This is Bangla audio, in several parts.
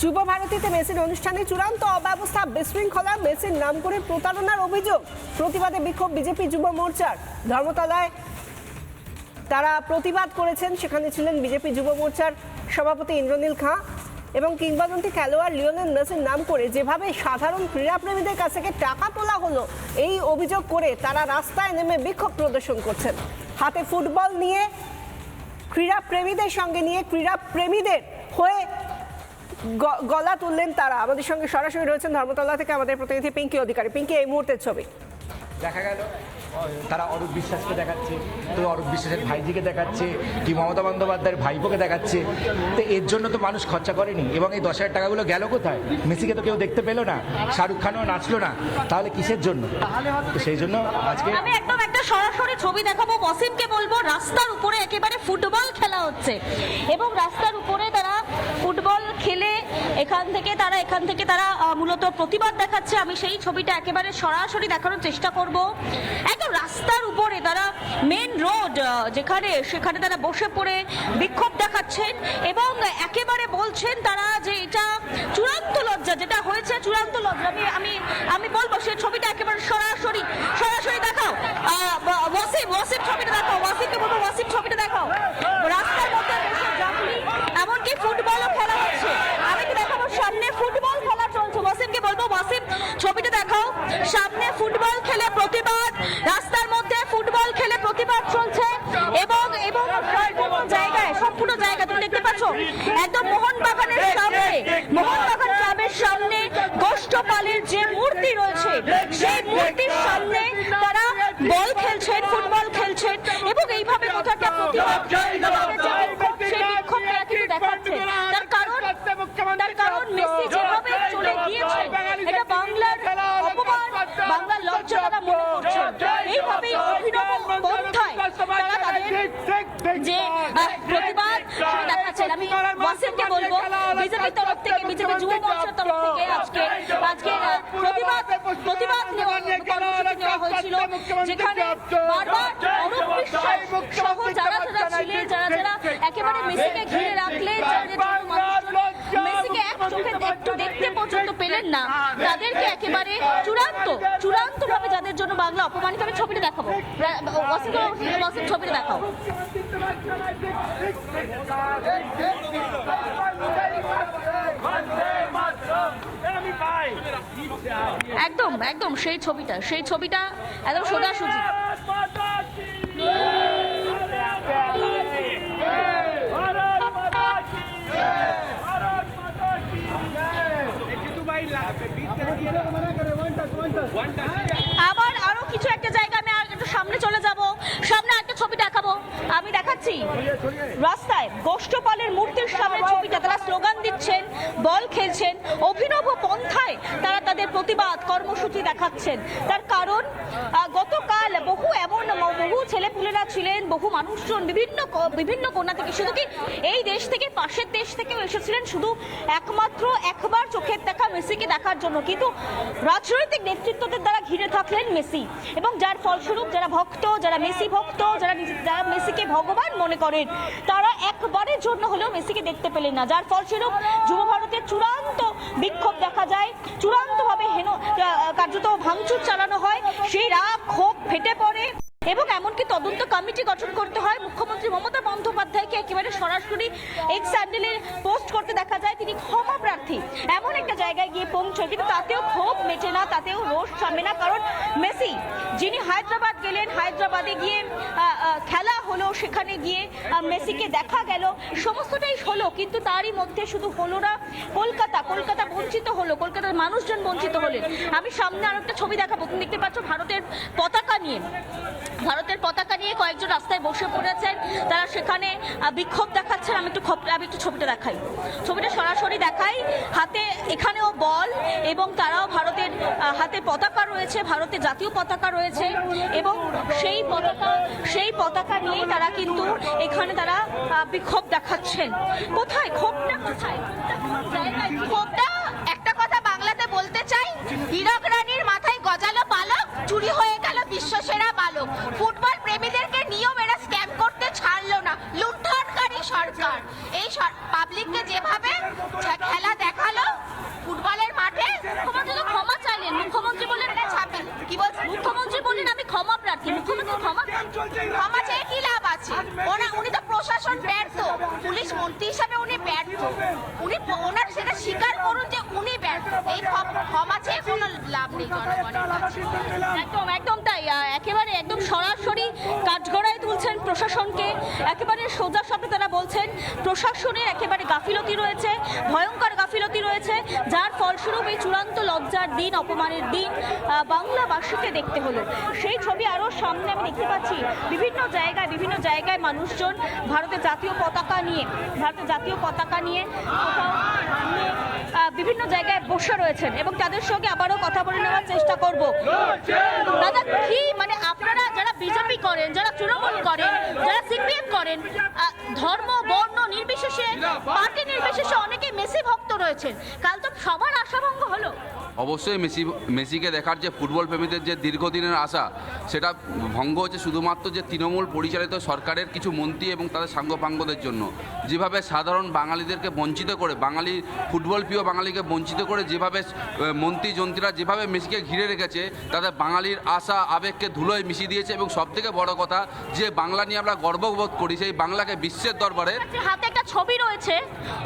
যুব ভারতীতে মেসির অনুষ্ঠানে চূড়ান্ত অব্যবস্থা, বিশৃঙ্খলা, মেসির নাম করে প্রতারণার অভিযোগ, প্রতিবাদে বিক্ষোভ বিজেপি যুব মোর্চার। ধর্মতলায় তারা প্রতিবাদ করেছেন, সেখানে ছিলেন বিজেপি যুব মোর্চার সভাপতি ইন্দ্রনীল খাঁ এবং কিংবদন্তি খেলোয়াড় লিওনেল মেসির নাম করে যেভাবে সাধারণ ক্রীড়াপ্রেমীদের কাছ থেকে টাকা তোলা হলো, এই অভিযোগ করে তারা রাস্তায় নেমে বিক্ষোভ প্রদর্শন করছেন। হাতে ফুটবল নিয়ে ক্রীড়াপ্রেমীদের সঙ্গে নিয়ে ক্রীড়াপ্রেমীদের হয়ে গলা তুললেন তারা। আমাদের সঙ্গে সরাসরি রয়েছেন ধর্মতলা থেকে আমাদের প্রতিনিধি পিঙ্কি অধিকারী। পিঙ্কি এই মুহূর্তের ছবি। দেখা গেল। তারা অরূপ বিশ্বাসকে দেখাচ্ছে তো অরূপ বিশ্বাসের ভাইজিকে দেখাচ্ছে কি মমতা বন্দ্যোপাধ্যায়ের ভাইপোকে দেখাচ্ছে। তো এর জন্য তো মানুষ খরচা করেনি এবং এই দশ হাজার টাকাগুলো গেল কোথায়? মেসিকে তো কেউ দেখতে পেল না শাহরুখ খানও নাচলো না তাহলে কিসের জন্য? তো সেই জন্য আজকে আমি একদম একটা সরাসরি ছবি দেখাবো ওয়াসিমকে বলব রাস্তার উপরে একেবারে ফুটবল খেলা হচ্ছে। এবং রাস্তার উপরে তারা ফুটবল খেলে এখান থেকে তারা, এখান থেকে তারা মূলত প্রতিবাদ দেখাচ্ছে। আমি সেই ছবিটা একেবারে সরাসরি দেখানোর চেষ্টা করব। একদম রাস্তার উপরে তারা মেন রোড যেখানে, সেখানে তারা বসে পড়ে বিক্ষোভ দেখাচ্ছেন এবং একেবারে বলছেন তারা যে এটা চূড়ান্ত লজ্জা, যেটা হয়েছে চূড়ান্ত লজ্জা। আমি আমি বলব সেই ছবিটা একেবারে সরাসরি সরাসরি দেখাও আহ, বা- ওয়াসিম ওয়াসিম ছবিটা দেখাও ওয়াসিমকে বলব ওয়াসিম ছবিটা দেখাও রাস্তার মধ্যে বসে জাফরি এমনকি ফুটবলও খেলা হচ্ছে আমি কি দেখাবো সামনে ফুটবল খেলা চলছে ওয়াসিমকে বলব ওয়াসিম ছবিটা দেখাও সামনে ফুটবল খেলে প্রতিবাদ রাস্তার মধ্যে ফুটবল খেলে প্রতিবাদ চলছে এবং এবং সম্পূর্ণ জায়গায় সম্পূর্ণ জায়গা তুমি দেখতে পাচ্ছ একদম মোহনবাগানের সামনে মোহনবাগান ক্লাবের সামনে গোষ্ঠপালের যে মূর্তি রয়েছে সেই মূর্তির সামনে তারা বল খেলছেন ফুটবল খেলছেন এবং এইভাবে কোথাও একটা প্রতিবাদ এইভাবে যে বিক্ষোভ, সেই বিক্ষোভ তারা কিন্তু দেখাচ্ছে তার কারণ তার কারণ মেসি যেভাবে চলে গিয়েছেন এটা বাংলার অপমান বাংলার লজ্জা তারা মনে এইভাবেই অভিনব পন্থায় তারা তাদের যে প্রতিবাদ দেখাচ্ছেন আমি ওয়াসিমকে বলব বিজেপির তরফ থেকে বিজেপি যুব মোর্চার তরফ থেকে আজকে আজকে প্রতিবাদ প্রতিবাদ কর্মসূচি নেওয়া হয়েছিল যেখানে বারবার অরূপ বিশ্বাস সহ যারা যারা ছিলেন যারা যারা একেবারে মেসিকে ঘিরে রাখলেন যাদের জন্য মানুষজন চোখে একটু দেখতে পর্যন্ত পেলেন না। তাদেরকে একেবারে চূড়ান্ত চূড়ান্ত ভাবে যাদের জন্য বাংলা অপমানিত, আমি ছবিটা দেখাবো। ওয়াসিম ছবিটা দেখাও। একদম একদম, সেই ছবিটা সেই ছবিটা একদম সোজাসুজি। আবার আরও কিছু একটা জায়গা আমি আর একটু সামনে চলে যাব। সামনে একটা ছবি দেখাবো। আমি দেখাচ্ছি। রাস্তায় গোষ্ঠপালের মূর্তির সামনে ছবিটা। তারা স্লোগান দিচ্ছেন, বল খেলছেন। অভিনব পন্থায় তারা তাদের প্রতিবাদ, কর্মসূচি দেখাচ্ছেন। তার কারণ গতকাল বহু এমন বহু ছেলেপুলেরা ছিলেন, বহু মানুষজন বিভিন্ন বিভিন্ন কোণা থেকে। শুধু কি এই দেশ থেকে, পাশের দেশ থেকেও এসেছিলেন? শুধু একমাত্র একবার চোখের দেখা মেসিকে দেখার জন্য। কিন্তু রাজনৈতিক নেতৃত্বদের দ্বারা ঘিরে থাকলেন মেসি। এবং যার ফলস্বরূপ যারা ভক্ত, যারা মেসি ভক্ত যারা যারা মেসিকে ভগবান মনে করেন, তারা একবারের জন্য হলেও মেসিকে দেখতে পেলেন না। যার ফলস্বরূপ যুব ভারতের চূড়ান্ত বিক্ষোভ দেখা যায়। চূড়ান্তভাবে হেন কার্যত ভাঙচুর চালানো হয়। সেই রাগ, ক্ষোভ ফেটে পড়ে। এবং এমনকি তদন্ত কমিটি গঠন করতে হয়। মুখ্যমন্ত্রী মমতা বন্দ্যোপাধ্যায়কে একেবারে সরাসরি এক্স স্যান্ডেলের পোস্ট করতে দেখা যায়। তিনি ক্ষমা প্রার্থী। জায়গায় গিয়ে পৌঁছয়। কিন্তু তাতেও ক্ষোভ মেটে না, তাতেও রোষ থামে না। কারণ মেসি, যিনি হায়দ্রাবাদ গেলেন, হায়দ্রাবাদে গিয়ে খেলা হলো, সেখানে গিয়ে মেসিকে দেখা গেল। সমস্তটাই হলো, কিন্তু তারই মধ্যে শুধু হলো না কলকাতা। কলকাতা বঞ্চিত হলো, কলকাতার মানুষজন বঞ্চিত হলেন। আমি সামনে আর একটা ছবি দেখাবো, তুমি দেখতে পাচ্ছ ভারতের পতাকা নিয়ে। পতাকা নিয়ে কয়েকজন রাস্তায় বসে পড়েছেন। তারা সেখানে বিক্ষোভ দেখাচ্ছেন। আমি একটু আমি একটু ছবিটা দেখাই। ছবিটা সরাসরি দেখাই। হাতে এখানেও বল এবং তারাও ভারতের হাতে পতাকা রয়েছে, ভারতের জাতীয় পতাকা রয়েছে এবং সেই পতাকা সেই পতাকা নিয়েই তারা কিন্তু এখানে তারা বিক্ষোভ দেখাচ্ছেন। কোথায়? ক্ষোভটা কোথায়? ক্ষোভটা ব্যক্তি হিসাবে উনি ব্যর্থ। উনি ওনার সেটা স্বীকার করুন যে উনি ব্যর্থ। এই ক্ষমা চেয়ে কোনো লাভ নেই একদম একদম তাই। একেবারে একদম সরাসরি কাঠগড়ায় তুলছেন প্রশাসনকে। একেবারে সোজা শব্দে তারা বলছেন, প্রশাসনের একেবারে গাফিলতি রয়েছে, ভয়ঙ্কর গাফিলতি রয়েছে, যার ফলস্বরূপ এই চূড়ান্ত লজ্জার দিন, অপমানের দিন বাংলাবাসীকে দেখতে হলো। সেই ছবি আরও সামনে আমি দেখতে পাচ্ছি, বিভিন্ন জায়গায় বিভিন্ন জায়গায় মানুষজন ভারতের জাতীয় পতাকা নিয়ে ভারতের জাতীয় পতাকা নিয়ে বিভিন্ন জায়গায় বসে রয়েছেন এবং তাদের সঙ্গে আবারও কথা বলে নেওয়ার চেষ্টা করব। দাদা কি মানে আপনারা যারা বিজেপি করেন যারা তৃণমূল করেন যারা সিপিএম করেন ধর্ম বর্ণ নির্বিশেষে পার্টি নির্বিশেষে অনেকে মেসি ভক্ত রয়েছেন। কাল তো সবার আশাভঙ্গ হলো। অবশ্যই মেসি মেসিকে দেখার যে ফুটবল প্রেমীদের যে দীর্ঘদিনের আশা সেটা ভঙ্গ হচ্ছে শুধুমাত্র যে তৃণমূল পরিচালিত সরকারের কিছু মন্ত্রী এবং তাদের সাঙ্গপাঙ্গদের জন্য। যেভাবে সাধারণ বাঙালিদেরকে বঞ্চিত করে বাঙালি ফুটবল প্রিয় বাঙালিকে বঞ্চিত করে যেভাবে মন্ত্রী যন্ত্রীরা যেভাবে মেসিকে ঘিরে রেখেছে তাদের বাঙালির আশা আবেগকে ধুলোয় মিশিয়ে দিয়েছে এবং সবথেকে বড় কথা যে বাংলা নিয়ে আমরা গর্ববোধ করি সেই বাংলাকে বিশ্বের দরবারে হাতে একটা ছবি রয়েছে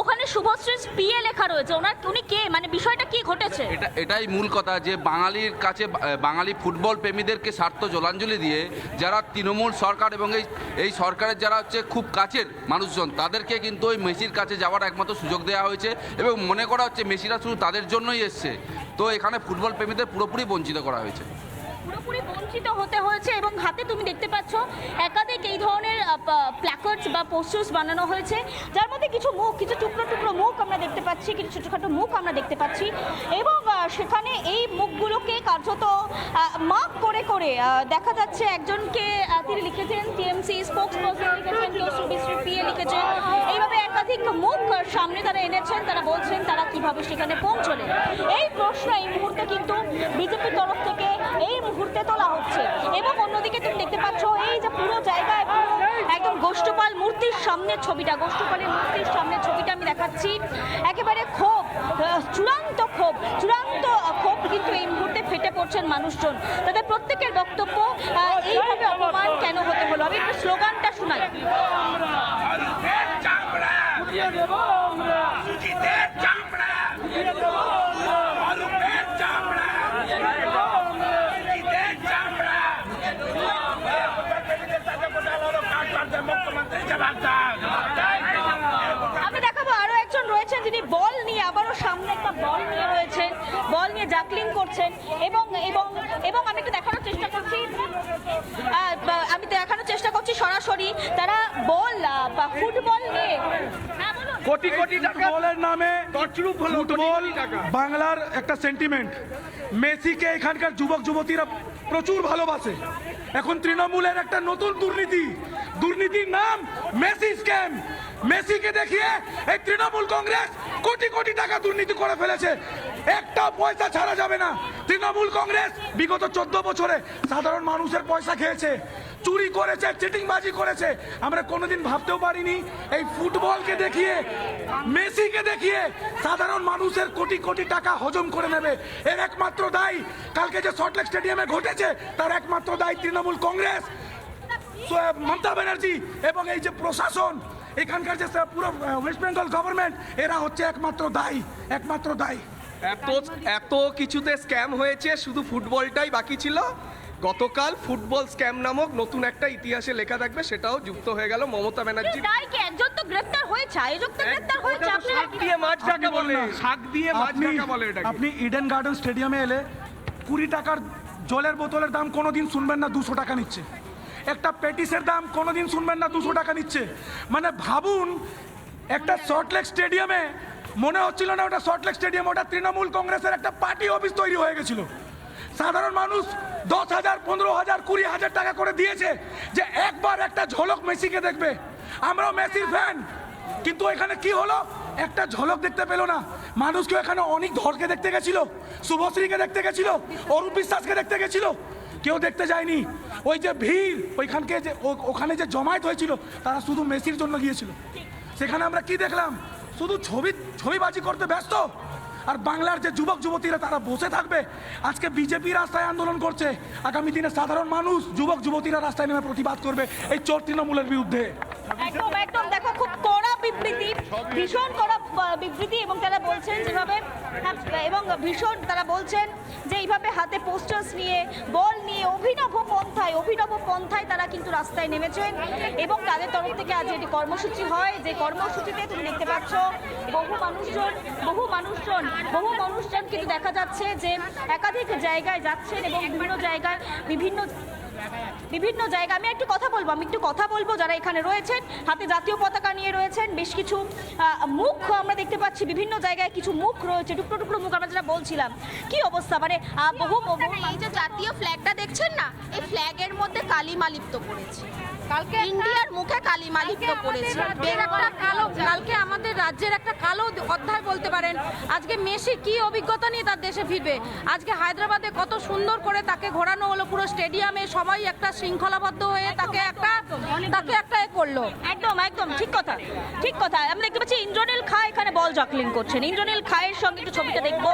ওখানে শুভশ্রী পিএ লেখা রয়েছে। ওনার উনি কে? মানে বিষয়টা কি ঘটেছে? এটা এটাই মূল কথা যে বাঙালির কাছে বাঙালি ফুটবল প্রেমীদেরকে স্বার্থ জলাঞ্জলি দিয়ে যারা তৃণমূল সরকার এবং এই এই সরকারের যারা হচ্ছে খুব কাছের মানুষজন, তাদেরকে কিন্তু ওই মেসির কাছে যাওয়ার একমাত্র সুযোগ দেওয়া হয়েছে এবং মনে করা হচ্ছে মেসিরা শুধু তাদের জন্যই এসছে। তো এখানে ফুটবল প্রেমীদের পুরোপুরি বঞ্চিত করা হয়েছে। পুরোপুরি বঞ্চিত হতে হয়েছে এবং হাতে তুমি দেখতে পাচ্ছ একাধিক এই ধরনের প্ল্যাকার্ডস বা পোস্টার্স বানানো হয়েছে। যার মধ্যে কিছু মুখ, কিছু টুকরো টুকরো মুখ আমরা দেখতে পাচ্ছি, কিছু ছোটোখাটো মুখ আমরা দেখতে পাচ্ছি। এবং সেখানে এই মুখগুলোকে কার্যত মার্ক করে করে দেখা যাচ্ছে একজনকে তিনি লিখেছেন টিএমসি স্পোক্স পার্সন লিখেছেন কেউ সুবিশ্রী পিএ লিখেছেন। এইভাবে একাধিক মুখ সামনে তারা এনেছেন, তারা বলছেন তারা কীভাবে সেখানে পৌঁছলেন এই প্রশ্ন এই মুহূর্তে কিন্তু বিজেপির তরফ থেকে, এই মুহূর্তে তোলা হচ্ছে। এবং অন্যদিকে তুমি দেখতে পাচ্ছ, এই যে পুরো জায়গা একদম গোষ্ঠপাল মূর্তির সামনে ছবিটা, গোষ্ঠপালের মূর্তির সামনে ছবিটা আমি দেখাচ্ছি। একেবারে ক্ষোভ চূড়ান্ত ক্ষোভ চূড়ান্ত ক্ষোভ কিন্তু এই মুহূর্তে ফেটে পড়ছেন মানুষজন। তাদের প্রত্যেকের বক্তব্য এইভাবে অপমান কেন হতে হলো? আমি একটু স্লোগানটা শোনাই আমি দেখাবো আরও একজন রয়েছেন যিনি বল নিয়ে আবারও সামনে একটা বল নিয়ে রয়েছেন বল নিয়ে জাকলিং করছেন এবং এবং এবং আমি একটু দেখানোর চেষ্টা করছি আমি দেখানোর চেষ্টা করছি সরাসরি তারা বল বা ফুটবল নিয়ে। হ্যাঁ কোটি কোটি টাকা। ফুটবলের নামে ফুটবল বাংলার একটা সেন্টিমেন্ট মেসিকে এখানকার যুবক যুবতীরা প্রচুর ভালোবাসে। এখন তৃণমূলের একটা নতুন দুর্নীতি। দুর্নীতির নাম মেসি স্ক্যাম মেসিকে দেখিয়ে এই তৃণমূল কংগ্রেস কোটি কোটি টাকা দুর্নীতি করে ফেলেছে। একটা পয়সা ছাড়া যাবে না। তৃণমূল কংগ্রেস বিগত চোদ্দ বছরে সাধারণ মানুষের পয়সা খেয়েছে, চুরি করেছে, চিটিংবাজি করেছে। আমরা কোনোদিন ভাবতেও পারিনি, এই ফুটবলকে দেখিয়ে, মেসিকে দেখিয়ে সাধারণ মানুষের কোটি কোটি টাকা হজম করে নেবে। এর একমাত্র দায়ী, কালকে যে সল্টলেক স্টেডিয়ামে ঘটেছে, তার একমাত্র দায়ী তৃণমূল কংগ্রেস মমতা ব্যানার্জি এবং এই যে প্রশাসন, এখানকার যে পুরো ওয়েস্ট বেঙ্গল গভর্নমেন্ট এরা হচ্ছে একমাত্র দায়ী একমাত্র দায়ী। এত এত কিছুতে স্ক্যাম হয়েছে শুধু ফুটবলটাই বাকি ছিল। গতকাল ফুটবল স্ক্যাম নামক নতুন একটা ইতিহাসে লেখা থাকবে সেটাও যুক্ত হয়ে গেল মমতা ব্যানার্জি। তাই কি একজন তো গ্রেফতার হয়েছে আয়োজক তো গ্রেফতার হয়েছে আপনারা শাক দিয়ে মাছ ঢাকা বলে শাক দিয়ে মাছ আপনি ঢাকা বলে এটাকে। আপনি ইডেন গার্ডেন স্টেডিয়ামে এলে কুড়ি টাকার জলের বোতলের দাম কোনোদিন শুনবেন না দুশো টাকা নিচ্ছে। একটা পেটিসের দাম কোনোদিন শুনবেন না দুশো টাকা নিচ্ছে। মানে ভাবুন একটা সল্টলেক স্টেডিয়ামে মনে হচ্ছিল না ওটা সল্টলেক স্টেডিয়াম ওটা তৃণমূল কংগ্রেসের একটা পার্টি অফিস তৈরি হয়ে গেছিল। সাধারণ মানুষ দশ হাজার, পনেরো হাজার, কুড়ি হাজার টাকা করে দিয়েছে যে একবার একটা ঝলক মেসিকে দেখবে। আমরাও মেসির ফ্যান কিন্তু এখানে কি হলো? একটা ঝলক দেখতে পেল না। মানুষ কেউ এখানে অনেক ধরকে দেখতে গেছিল, শুভশ্রীকে দেখতে গেছিল, অরূপ বিশ্বাসকে দেখতে গেছিল। কেউ দেখতে যায়নি। ওই যে ভিড়, ওইখানকে যে ওখানে যে জমায়েত হয়েছিল, তারা শুধু মেসির জন্য গিয়েছিল। সেখানে আমরা কি দেখলাম? শুধু ছবি, ছবিবাজি করতে ব্যস্ত। আর বাংলার যে যুবক যুবতীরা তারা বসে থাকবে। আজকে বিজেপি রাস্তায় আন্দোলন করছে। আগামী দিনে সাধারণ মানুষ যুবক যুবতীরা রাস্তায় নেমে প্রতিবাদ করবে। এই চোর তৃণমূলের বিরুদ্ধে। একদম একদম দেখো খুব কড়া বিবৃতি ভীষণ কড়া বিবৃতি এবং তারা বলছেন যেভাবে হ্যাঁ, এবং ভীষণ তারা বলছেন যে এইভাবে হাতে পোস্টার্স নিয়ে বল নিয়ে অভিনব পন্থায় অভিনব পন্থায় তারা কিন্তু রাস্তায় নেমেছেন এবং তাদের তরফ থেকে আজ এটি কর্মসূচি হয়। যে কর্মসূচিতে তুমি দেখতে পাচ্ছ বহু মানুষজন বহু মানুষজন বহু মানুষজন কিন্তু দেখা যাচ্ছে যে একাধিক জায়গায় যাচ্ছেন এবং বিভিন্ন জায়গায় বিভিন্ন বিভিন্ন জায়গা আমি একটু কথা বলব আমি একটু কথা বলব যারা এখানে রয়েছেন হাতে জাতীয় পতাকা নিয়ে রয়েছেন বেশ কিছু মুখ আমরা দেখতে পাচ্ছি বিভিন্ন জায়গায় কিছু মুখ রয়েছে টুকরো টুকরো মুখ আমরা যেটা বলছিলাম। কি অবস্থা? মানে বহু এই যে জাতীয় ফ্ল্যাগটা দেখছেন না? এই ফ্ল্যাগের মধ্যে কালিমা লিপ্ত করেছে। কালকে ইন্ডিয়ার মুখে কালিমা লিপ্ত করেছে। একটা কালো কালকে আমাদের রাজ্যের একটা কালো অধ্যায় বলতে পারেন। আজকে মেসি কি অভিজ্ঞতা নিয়ে তার দেশে ফিরবে? আজকে হায়দ্রাবাদে কত সুন্দর করে তাকে ঘোরানো হলো পুরো স্টেডিয়ামে। সবাই একটা শৃঙ্খলাবদ্ধ হয়ে তাকে একটা তাকে একটা এ করল। একদম একদম ঠিক কথা ঠিক কথা। আমরা দেখতে পাচ্ছি ইন্দ্রনীল খা এখানে বল জাকলিং করছেন। ইন্দ্রনীল খায়ের সঙ্গে একটু ছবিটা দেখব।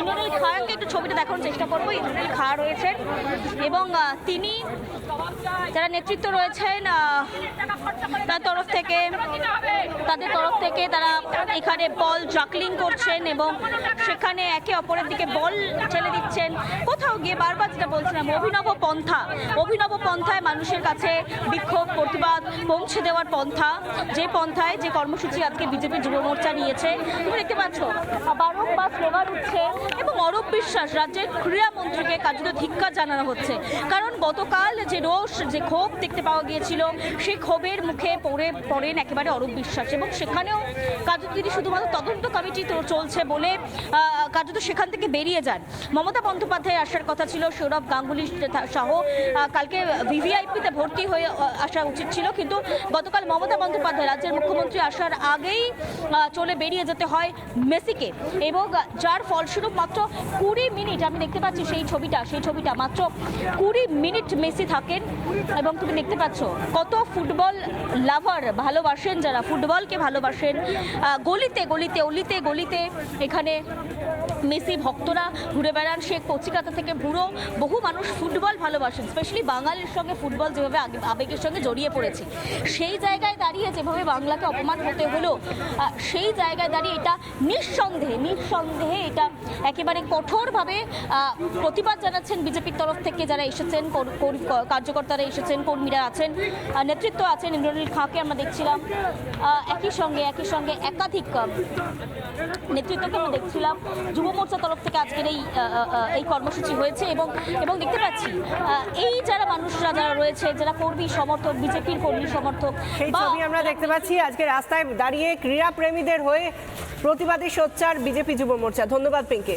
ইন্দ্রনীল খাকে একটু ছবিটা দেখানোর চেষ্টা করব। ইন্দ্রনীল খা রয়েছেন এবং তিনি যারা নেতৃত্ব রয়েছেন তার তরফ থেকে, তাদের তরফ থেকে তারা এখানে বল জাকলিং করছেন এবং সেখানে একে অপরের দিকে বল ঠেলে দিচ্ছেন। কোথাও গিয়ে বারবার যেটা বলছিলাম, অভিনব পন্থা। অভিনব পন্থায় মানুষের কাছে বিক্ষোভ, প্রতিবাদ পৌঁছে দেওয়ার পন্থা। যে পন্থায় যে কর্মসূচি আজকে বিজেপি যুব মোর্চা নিয়েছে তুমি দেখতে পাচ্ছ বারংবার স্লোগান উঠছে এবং অরূপ বিশ্বাস রাজ্যের ক্রীড়ামন্ত্রীকে কার্যত ধিক্কার জানানো হচ্ছে। কারণ গতকাল যে রোষ, যে ক্ষোভ দেখতে পাওয়া গিয়েছিল, সেই ক্ষোভের মুখে পড়ে, পড়েন একেবারে অরূপ বিশ্বাস এবং সেখানেও কার্যত শুধুমাত্র তদন্ত কমিটি চলছে বলে কার্যত সেখান থেকে বেরিয়ে যান। মমতা বন্দ্যোপাধ্যায় আসার কথা ছিল, সৌরভ গাঙ্গুলি সহ কালকে ভিভিআইপিতে ভর্তি হয়ে আসা উচিত ছিল। কিন্তু গতকাল মমতা বন্দ্যোপাধ্যায় রাজ্যের মুখ্যমন্ত্রী আসার আগেই চলে বেরিয়ে যেতে হয় মেসিকে এবং যার ফলস্বরূপ মাত্র কুড়ি মিনিট, আমি দেখতে পাচ্ছি সেই ছবিটা সেই ছবিটা মাত্র কুড়ি মিনিট মেসি থাকেন এবং তুমি দেখতে পাচ্ছ কত ফুটবল লাভার ভালোবাসেন যারা, ফুটবলকে ভালোবাসেন। গলিতে গলিতে, অলিতে গলিতে এখানে মেসি ভক্তরা ঘুরে বেড়ান। সে কচিকাতা থেকে বুড়ো, বহু মানুষ ফুটবল ভালোবাসেন স্পেশালি বাঙালির সঙ্গে ফুটবল যেভাবে আবেগের সঙ্গে জড়িয়ে পড়েছে। সেই জায়গায় দাঁড়িয়ে যেভাবে বাংলাকে অপমান হতে হলো সেই জায়গায় দাঁড়িয়ে এটা নিঃসন্দেহে নিঃসন্দেহে এটা একেবারে কঠোরভাবে প্রতিবাদ জানাচ্ছেন বিজেপির তরফ থেকে যারা এসেছেন। কর- কার্যকর্তারা এসেছেন কর্মীরা আছেন নেতৃত্ব আছেন ইন্দ্রনীল খাঁকে আমরা দেখছিলাম। একই সঙ্গে একই সঙ্গে একাধিক নেতৃত্বকে আমরা দেখছিলাম। যুব মোর্চা তরফ থেকে আজকের এই এই কর্মসূচি হয়েছে এবং এবং দেখতে পাচ্ছি এই যারা মানুষরা যারা রয়েছে যারা কর্মী সমর্থক বিজেপির কর্মী সমর্থক সেই ছবি আমরা দেখতে পাচ্ছি আজকে রাস্তায় দাঁড়িয়ে ক্রীড়া প্রেমীদের হয়ে প্রতিবাদী সোচ্চার বিজেপি যুব মোর্চা। ধন্যবাদ পিঙ্কি।